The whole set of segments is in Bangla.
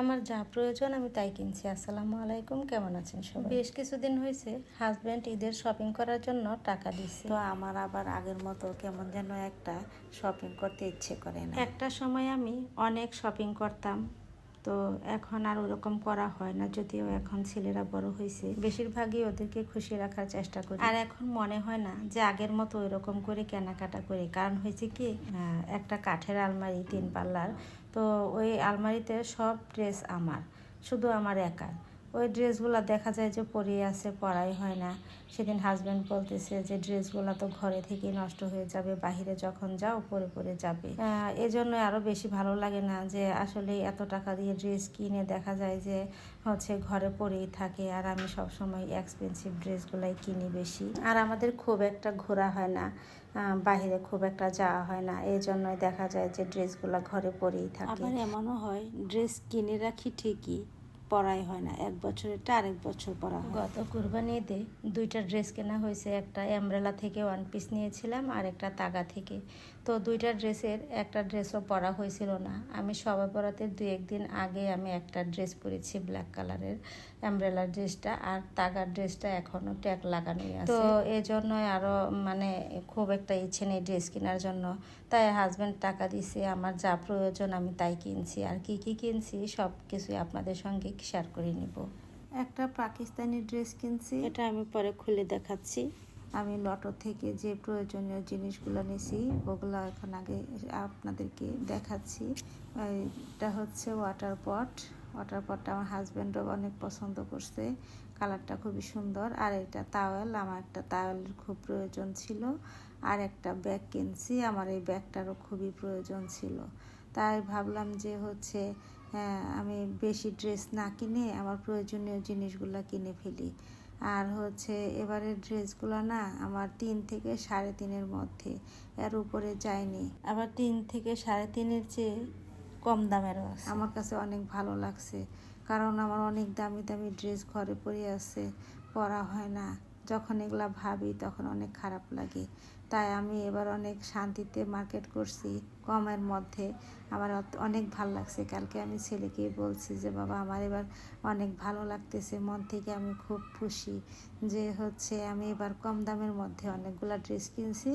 আমার যা প্রয়োজন আমি তাই কিনছি। আসসালামু আলাইকুম কেমন আছেন সবাই? বেশ কিছুদিন হয়েছে হাজব্যান্ড ঈদের শপিং করার জন্য টাকা দিচ্ছে তো আমার আবার আগের মতো কেমন যেন একটা শপিং করতে ইচ্ছে করে না। একটা সময় আমি অনেক শপিং করতাম। তো এখন আর ওরকম করা হয় না, যদিও এখন ছেলেরা বড় হয়েছে। বেশিরভাগই ওদেরকে খুশি রাখার চেষ্টা করি। আর এখন মনে হয় না যে আগের মতো ওইরকম করে কেনাকাটা করি। কারণ হয়েছে কি একটা কাঠের আলমারি, তিন পাল্লার, তো ওই আলমারিতে সব ড্রেস আমার, শুধু আমার একার। ওই ড্রেসগুলো দেখা যায় যে পরে আছে, পরাই হয় না। সেদিন হাজব্যান্ড বলতেছে যে ড্রেসগুলো তো ঘরে থেকেই নষ্ট হয়ে যাবে, বাহিরে যখন যাও পরে পরে যাবে। এজন্য আরও বেশি ভালো লাগে না যে আসলে এত টাকা দিয়ে ড্রেস কিনে দেখা যায় যে হচ্ছে ঘরে পরেই থাকে আর আমি সব সময় এক্সপেন্সিভ ড্রেসগুলাই কিনি বেশি। আর আমাদের খুব একটা ঘোরা হয় না বাহিরে খুব একটা যাওয়া হয় না এই জন্যই দেখা যায় যে ড্রেসগুলো ঘরে পরেই থাকে। আবার এমনও হয়, ড্রেস কিনে রাখি ঠিকই পরাই হয় না, এক বছরেরটা আরেক বছর পরা হয়। গত কুরবানি ঈদে দুইটা ড্রেস কেনা হয়েছে, একটা অ্যাম্ব্রেলা থেকে ওয়ান পিস নিয়েছিলাম আর একটা তাগা থেকে। তো দুইটা ড্রেসের একটা ড্রেসও পরা হয়েছিল না। আমি সবাই পরাতে দুই একদিন আগে আমি একটা ড্রেস পরেছি ব্ল্যাক কালারের অ্যামব্রেলার ড্রেসটা আর তাগার ড্রেসটা এখনও ট্যাগ লাগানোই আছে। তো এই জন্যই আরও মানে খুব একটা ইচ্ছে নেই ড্রেস কেনার জন্য। তাই হাজব্যান্ড টাকা দিছে আমার যা প্রয়োজন আমি তাই কিনছি। আর কি কি কিনছি সব কিছুই আপনাদের সঙ্গে শেয়ার করে নিব। একটা পাকিস্তানি ড্রেস কিনছি। এটা আমি পরে খুলে দেখাচ্ছি। আমি লটো থেকে যে প্রয়োজনীয় জিনিসগুলো নিয়েছি ওগুলো এখন আগে আপনাদেরকে দেখাচ্ছি। এটা হচ্ছে ওয়াটার পট ওয়াটার পটটা আমার হাজব্যান্ডও অনেক পছন্দ করছে। কালারটা খুবই সুন্দর। আর এটা তাওয়েল আমার একটা তাওয়েলের খুব প্রয়োজন ছিল। আর একটা ব্যাগ কিনছি, আমার এই ব্যাগটারও খুবই প্রয়োজন ছিল। তাই ভাবলাম যে হচ্ছে হ্যাঁ আমি বেশি ড্রেস না কিনে আমার প্রয়োজনীয় জিনিসগুলো কিনে ফেলি। আর হচ্ছে এবারের ড্রেসগুলো না আমার তিন থেকে সাড়ে তিনের মধ্যে, এর উপরে যায়নি। আবার তিন থেকে সাড়ে তিনের চেয়ে কম দামের আমার কাছে অনেক ভালো লাগছে, কারণ আমার অনেক দামি দামি ড্রেস ঘরে পরে আছে, পরা হয় না। যখন এগুলা ভাবি তখন অনেক খারাপ লাগে। তাই আমি এবার অনেক শান্তিতে মার্কেট করছি কমের মধ্যে। আমার অনেক ভালো লাগছে। কালকে আমি ছেলেকে বলছি যে বাবা আমার এবার অনেক ভালো লাগতেছে। মন থেকে আমি খুব খুশি যে হচ্ছে আমি এবার কম দামের মধ্যে অনেকগুলা ড্রেস কিনছি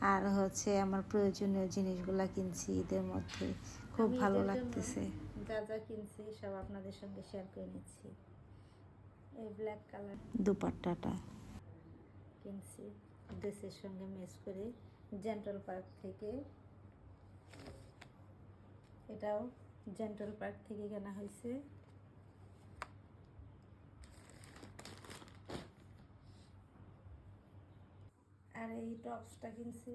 আর হচ্ছে আমার প্রয়োজনীয় জিনিসগুলা কিনছি ঈদের মধ্যে। খুব ভালো লাগতেছে। যা যা কিনছি সব আপনাদের সঙ্গে শেয়ার করে নিচ্ছি। এই ব্ল্যাক কালার দুপাট্টাটা। কিনছি ড্রেসের সঙ্গে ম্যাচ করে জেন্টাল পার্ক থেকে। এটাও জেন্টাল পার্ক থেকে কেনা হয়েছে। আর এই টপসটা কিনছি।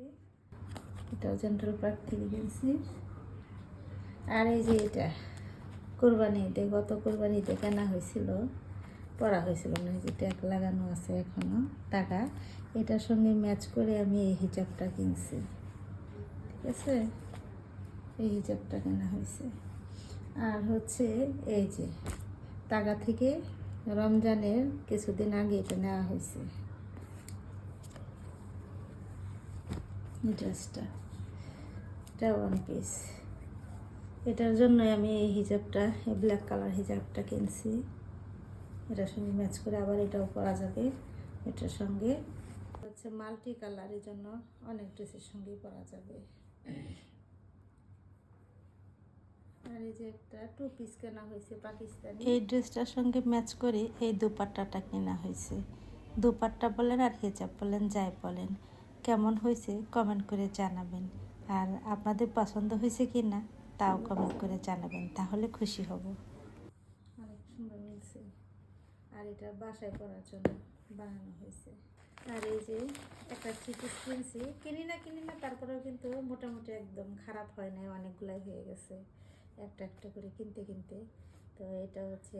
এটাও জেন্টাল পার্ক থেকে কিনছি। আর এই যে এটা, কোরবানিতে, গত কোরবানিতে কেনা হয়েছিল। পরা হয়েছিল না যে ট্যাগ লাগানো আছে এখনও, টাকা, এটার সঙ্গে ম্যাচ করে আমি এই হিজাবটা কিনছি। ঠিক আছে? এই হিজাবটা কেনা হয়েছে। আর হচ্ছে এই যে, টাকা থেকে রমজানের কিছুদিন আগে এটা নেওয়া হয়েছে। ড্রেসটা, এটা ওয়ান পিস এটার জন্যই আমি এই হিজাবটা ব্ল্যাক কালার হিজাবটা কিনছি। এটার সঙ্গে ম্যাচ করে আবার এটাও পরা যাবে এটার সঙ্গে। হচ্ছে মাল্টি কালার এই জন্য অনেক ড্রেসের সঙ্গেই পরা যাবে। আর এই যে একটা টু পিস কেনা হয়েছে পাকিস্তানি। এই ড্রেসটার সঙ্গে ম্যাচ করে এই দুপাট্টাটা কেনা হয়েছে। দুপাট্টা বলেন আর হেজাব বলেন যাই বলেন কেমন হয়েছে কমেন্ট করে জানাবেন। আর আপনাদের পছন্দ হয়েছে কি না তাও কমেন্ট করে জানাবেন তাহলে খুশি হব। অনেক সুন্দর মিলছে। আর এটা বাসায় করার জন্য বানানো হয়েছে। আর এই যে একটা পিস কিনছি কিনি না কিনি না তারপরেও কিন্তু মোটামুটি একদম খারাপ হয় নাই, অনেকগুলাই হয়ে গেছে একটা একটা করে কিনতে কিনতে। তো এটা হচ্ছে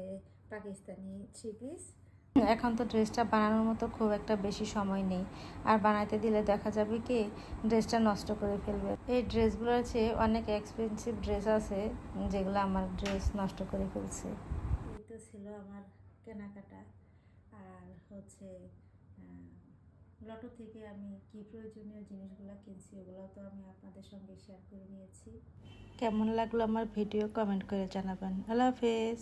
পাকিস্তানি থ্রি পিস। এখন তো ড্রেসটা বানানোর মতো খুব একটা বেশি সময় নেই। আর বানাইতে দিলে দেখা যাবে কি ড্রেসটা নষ্ট করে ফেলবে। এই ড্রেসগুলোর আছে অনেক এক্সপেন্সিভ ড্রেস আছে, যেগুলো আমার ড্রেস নষ্ট করে ফেলছে। এই তো ছিল আমার কেনাকাটা। আর হচ্ছে লটো থেকে আমি কি প্রয়োজনীয় জিনিসগুলো কিনছি ওগুলো তো আমি আপনাদের সঙ্গে শেয়ার করে নিয়েছি। কেমন লাগল আমার ভিডিও কমেন্ট করে জানাবেন। আল্লাহ হাফেজ।